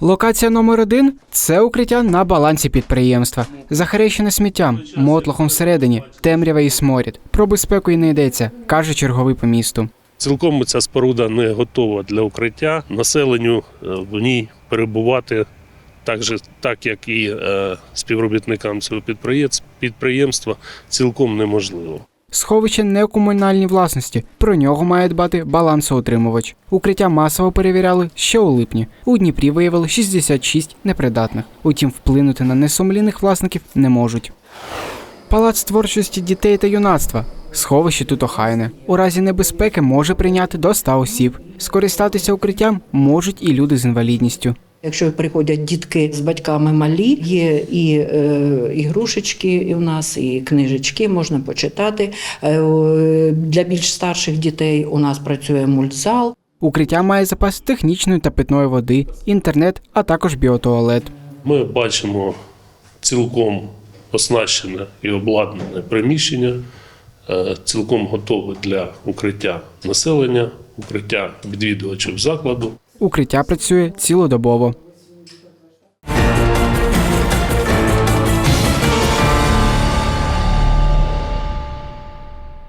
Локація номер один це укриття на балансі підприємства. Захарещене сміттям, мотлохом всередині, темрява і сморід. Про безпеку і не йдеться, каже черговий по місту. Цілком ця споруда не готова для укриття. Населенню е, в ній перебувати так, же, так як і е, співробітникам цього підприємств- підприємства, цілком неможливо. Сховище не комунальній власності. Про нього має дбати балансоутримувач. Укриття масово перевіряли ще у липні. У Дніпрі виявили 66 непридатних. Утім, вплинути на несумлінних власників не можуть. Палац творчості дітей та юнацтва. Сховище тут охайне. У разі небезпеки може прийняти до 100 осіб. Скористатися укриттям можуть і люди з інвалідністю. Якщо приходять дітки з батьками малі, є і е, ігрушечки і у нас, і книжечки можна почитати. Е, для більш старших дітей у нас працює мультзал. Укриття має запас технічної та питної води, інтернет, а також біотуалет. Ми бачимо цілком оснащене і обладнане приміщення, е, цілком готове для укриття населення, укриття відвідувачів закладу. Укриття працює цілодобово.